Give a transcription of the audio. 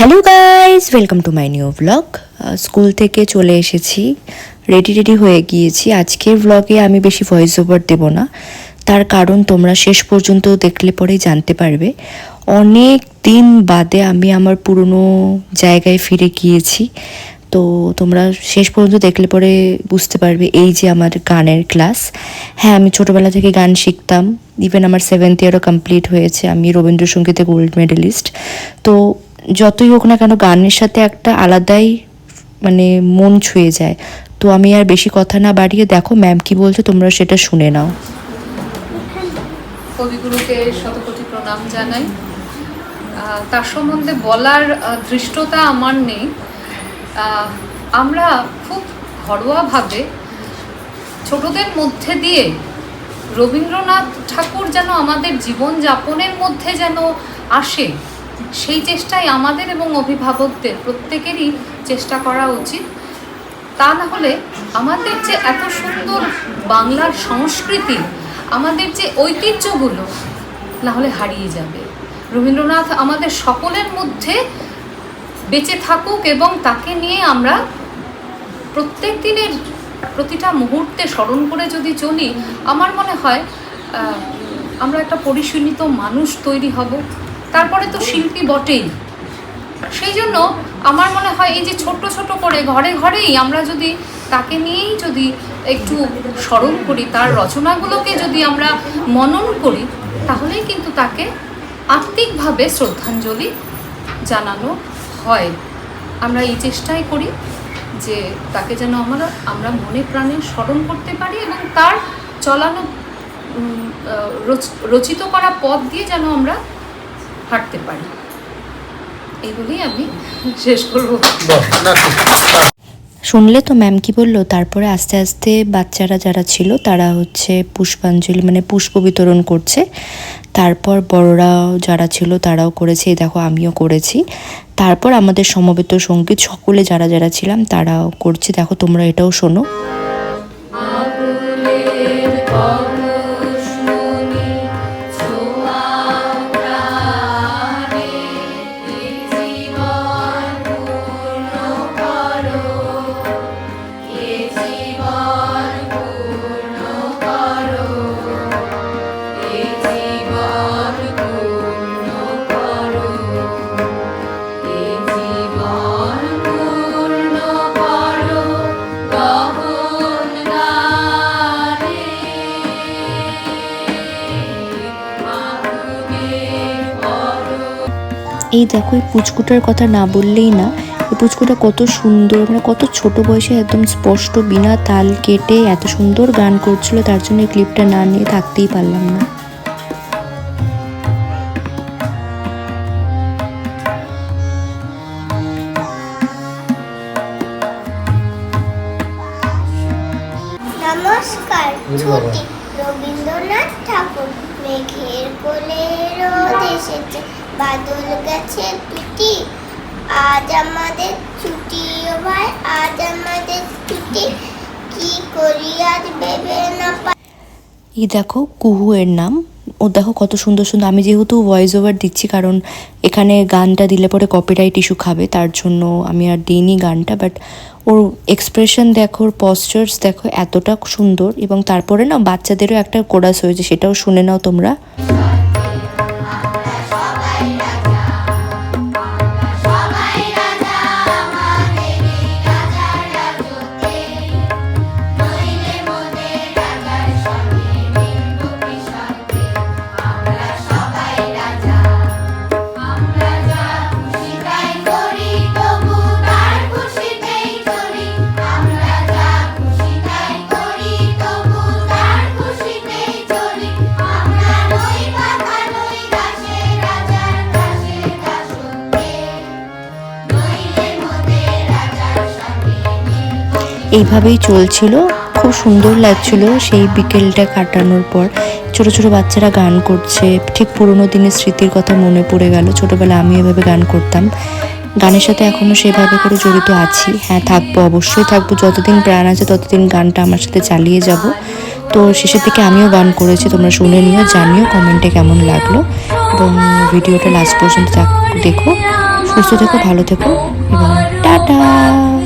Hello guys welcome to my new blog school থেকে চলে এসেছি। রেডি রেডি হয়ে গিয়েছি। আজকের ব্লগে আমি বেশি ভয়েস ওভার দেব না। তার কারণ তোমরা শেষ পর্যন্ত দেখলে পরেই জানতে পারবে। অনেক দিন বাদে আমি আমার পুরনো জায়গায় ফিরে গিয়েছি। তো তোমরা শেষ পর্যন্ত দেখলে পরে বুঝতে পারবে এই যে আমার গানের ক্লাস হ্যাঁ আমি ছোটোবেলা থেকে গান শিখতাম। ইভেন আমার সেভেন্থ ইয়ারও কমপ্লিট হয়েছে। আমি রবীন্দ্রসঙ্গীতে গোল্ড মেডেলিস্ট তো যতই হোক না কেন গানের সাথে একটা আলাদাই মানে মন ছুঁয়ে যায়। তো আমি আর বেশি কথা না বাড়িয়ে দেখো ম্যাম কি বলছে, তোমরা সেটা শুনে নাও। কবিগুরুকে শতকোটি প্রণাম জানাই। তার সম্বন্ধে বলার ধৃষ্টতা আমার নেই। আমরা খুব ঘরোয়াভাবে ছোটদের মধ্যে দিয়ে রবীন্দ্রনাথ ঠাকুর যেন আমাদের জীবন যাপনের মধ্যে যেন আসে সেই চেষ্টাই আমাদের এবং অভিভাবকদের, প্রত্যেকেরই চেষ্টা করা উচিত। তা না হলে আমাদের যে এত সুন্দর বাংলার সংস্কৃতি, আমাদের যে ঐতিহ্যগুলো, না হলে হারিয়ে যাবে। রবীন্দ্রনাথ আমাদের সকলের মধ্যে বেঁচে থাকুক এবং তাকে নিয়ে আমরা প্রত্যেক দিনের প্রতিটা মুহূর্তে স্মরণ করে যদি চলি, আমার মনে হয় আমরা একটা পরিশীলিত মানুষ তৈরি হব। তারপরে তো শিল্পী বটেই। সেই জন্য আমার মনে হয় এই যে ছোট ছোট করে ঘরে ঘরেই আমরা যদি তাকে নিয়েই যদি একটু স্মরণ করি, তার রচনাগুলোকে যদি আমরা মনন করি, তাহলেই কিন্তু তাকে আত্মিকভাবে শ্রদ্ধাঞ্জলি জানানো হয়। আমরা এই চেষ্টাই করি যে তাকে যেন আমরা আমরা মনে প্রাণে স্মরণ করতে পারি এবং তার চলানো রচিত করা পথ দিয়ে যেন আমরা হাঁটতে পারি। এই বলেই আমি শেষ করব। শুনলে তো ম্যাম কি বলল তারপরে আস্তে আস্তে বাচ্চারা যারা ছিল তারা হচ্ছে পুষ্পাঞ্জলি মানে পুষ্প বিতরণ করছে। তারপর বড়রাও যারা ছিল তারাও করেছে দেখো আমিও করেছি। তারপর আমাদের সমবেত সংগীত সকলে যারা যারা ছিলাম তারাও করছে। দেখো তোমরা এটাও শোনো। এই দেখো এই পুচকুটার কথা না বললেই না। এই পুচকুটা কত সুন্দর মানে কত ছোট বয়সে একদম স্পষ্ট বিনা তাল কেটে এত সুন্দর গান করছিল তার জন্য এই ক্লিপটা না নিয়ে থাকতেই পারলাম না। নমস্কার রবীন্দ্রনাথ ঠাকুর। মেঘের কোলে রোদ এসেছে। বাদল গেছে টুটি আজ আমাদের ছুটি ও ভাই, আজ আমাদের ছুটি। কি করি আজ ভেবে না পাই এই দেখো কুহু নাম। ও দেখো কত সুন্দর সুন্দর, আমি যেহেতু ভয়েস ওভার দিচ্ছি, কারণ এখানে গানটা দিলে পরে কপিরাইট ইস্যু খাবে, তার জন্য আমি আর দিইনি গানটা বাট ওর এক্সপ্রেশন দেখো, ওর পশ্চার্স দেখো এতটা সুন্দর, এবং তারপরে না বাচ্চাদেরও একটা কোরাস হয়েছে, সেটাও শুনে নাও তোমরা। এইভাবেই চলছিল। খুব সুন্দর লাগছিল সেই বিকেলটা কাটানোর পর। ছোট ছোট বাচ্চারা গান করছে। ঠিক পুরোনো দিনের স্মৃতির কথা মনে পড়ে গেল। ছোটবেলা আমি এভাবে গান করতাম। গানের সাথে এখনও সেভাবে করে জড়িত আছি। হ্যাঁ থাকব, অবশ্যই থাকব। যতদিন প্রাণ আছে, ততদিন গানটা আমার সাথে চালিয়ে যাব। তো শেষের দিকে আমিও গান করেছি। তোমরা শুনে নিও, জানিও কমেন্টে কেমন লাগল। এবং ভিডিওটা লাস্ট পর্যন্ত দেখ- সুস্থ থেকো, ভালো থেকো। এবং টাটা!